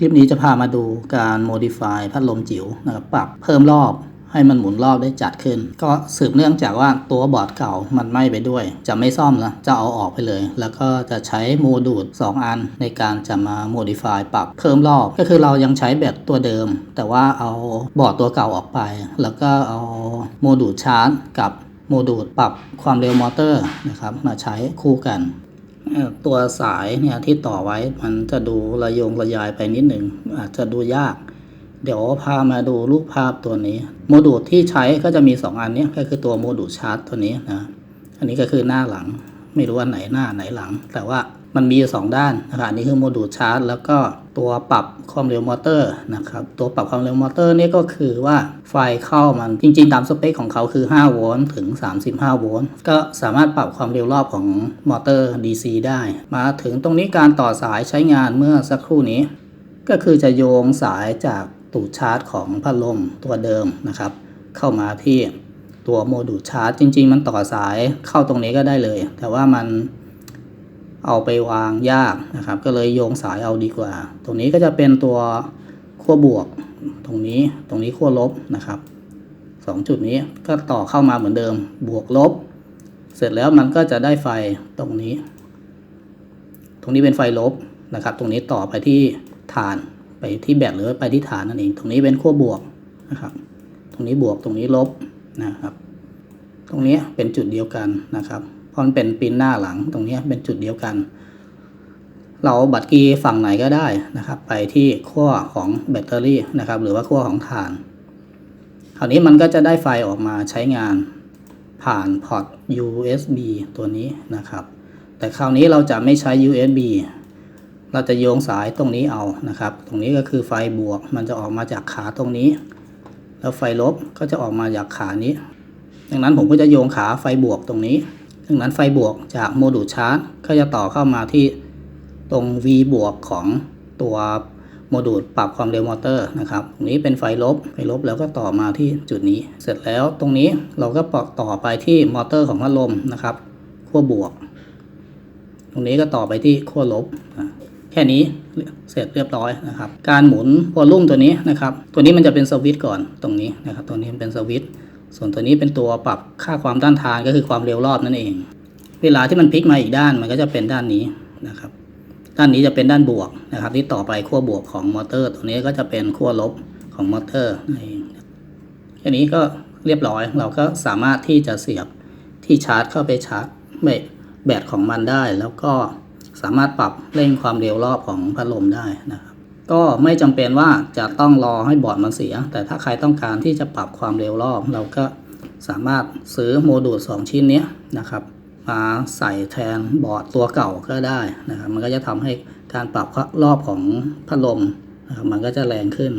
คลิปนี้จะพามาดูการ modify พัดลมจิ๋วนะครับปรับเพิ่มรอบให้มันหมุนรอบได้จัดขึ้น ก็สืบเนื่องจากว่าตัวบอร์ดเก่ามันไหม้ไปด้วย จะไม่ซ่อมแล้วจะเอาออกไปเลย แล้วก็จะใช้โมดูล2 อันในการจะมา modify ปรับเพิ่มรอบ ก็คือเรายังใช้แบตตัวเดิม แต่ว่าเอาบอร์ดตัวเก่าออกไป แล้วก็เอาโมดูลชาร์จกับโมดูลปรับความเร็วมอเตอร์นะครับมาใช้คู่กัน ตัวสายเนี่ยที่ต่อไว้มันจะดูระยงระยายไปนิดหนึ่งอาจจะดูยาก เดี๋ยวพามาดูรูปภาพตัวนี้ โมดูลที่ใช้ก็จะมี 2 อันนี้ก็คือตัวโมดูลชาร์จตัวนี้นะอันนี้ก็คือหน้าหลัง ไม่รู้ว่าไหนหน้าไหนหลัง แต่ว่า มันมีอยู่สองด้านนะครับอันนี้คือโมดูลชาร์จ แล้วก็ตัวปรับความเร็วมอเตอร์นะครับตัวปรับความเร็วมอเตอร์นี่ก็คือว่าไฟเข้ามันจริง ๆ ตามสเปคของเขาคือ 5 โวลต์ถึง 35 โวลต์ก็สามารถปรับความเร็วรอบของมอเตอร์ DC ได้ มาถึงตรงนี้การต่อสายใช้งานเมื่อสักครู่นี้ ก็คือจะโยงสายจากตูดชาร์จของพัดลมตัวเดิมนะครับ เข้ามาที่ตัวโมดูลชาร์จ จริง ๆ มันต่อสายเข้าตรงนี้ก็ได้เลย แต่ว่ามัน เอาไปวางยากนะครับ ก็เลยโยงสายเอาดีกว่า ตรงนี้ก็จะเป็นตัวขั้วบวก ตรงนี้ตรงนี้ขั้วลบนะครับสองจุดนี้ก็ต่อเข้ามาเหมือนเดิมบวกลบ เสร็จแล้วมันก็จะได้ไฟตรงนี้ ตรงนี้เป็นไฟลบนะครับ ตรงนี้ต่อไปที่ฐานไปที่แบตหรือไปที่ฐานนั่นเอง ตรงนี้เป็นขั้วบวกนะครับ ตรงนี้บวกตรงนี้ลบนะครับ ตรงนี้เป็นจุดเดียวกันนะครับ ราะมันเป็นปินหน้าหลังตรงนี้เป็นจุดเดียวกัน เราบัตรกีฝั่งไหนก็ได้นะครับ ไปที่ขั้วของแบตเตอรี่นะครับ หรือว่าขั้วของฐานคราวนี้มันก็จะได้ไฟออกมาใช้งานผ่านพอร์ต USB ตัวนี้นะครับ แต่คราวนี้เราจะไม่ใช้ USB เราจะโยงสายตรงนี้เอานะครับ ตรงนี้ก็คือไฟบวก มันจะออกมาจากขาตรงนี้ แล้วไฟลบก็จะออกมาจากขานี้ ดังนั้นผมก็จะโยงขาไฟบวกตรงนี้ ดังนั้นไฟบวกจากโมดูลชาร์จก็จะต่อเข้ามาที่ตรง V บวกของตัวโมดูลปรับความเร็วมอเตอร์นะครับตรงนี้เป็นไฟลบ ไฟลบแล้วก็ต่อมาที่จุดนี้ เสร็จแล้วตรงนี้เราก็ปอกต่อไปที่มอเตอร์ของพัดลมนะครับขั้วบวก ตรงนี้ก็ต่อไปที่ขั้วลบ แค่นี้เสร็จเรียบร้อยนะครับ การหมุนวอลลุ่มตัวนี้นะครับ ตัวนี้มันจะเป็นสวิตช์ก่อนตรงนี้นะครับ ตัวนี้เป็นสวิตช์ ส่วนตัวนี้เป็นตัวปรับค่าความต้านทานก็คือความเร็วรอบนั่นเอง เวลาที่มันพลิกมาอีกด้านมันก็จะเป็นด้านนี้นะครับ ด้านนี้จะเป็นด้านบวกนะครับ ที่ต่อไปขั้วบวกของมอเตอร์ ตัวนี้ก็จะเป็นขั้วลบของมอเตอร์นั่นเองแค่นี้ก็เรียบร้อยเราก็สามารถที่จะเสียบที่ชาร์จเข้าไปชาร์จแบตของมันได้ แล้วก็สามารถปรับเร่งความเร็วรอบของพัดลมได้นะครับ ก็ไม่จำเป็นว่าจะต้องรอให้บอร์ดมันเสีย แต่ถ้าใครต้องการที่จะปรับความเร็วรอบ เราก็สามารถซื้อโมดูล 2 ชิ้นนี้นะครับ มาใส่แทนบอร์ดตัวเก่าก็ได้นะครับ มันก็จะทำให้การปรับรอบของพัดลมนะครับมันก็จะแรงขึ้น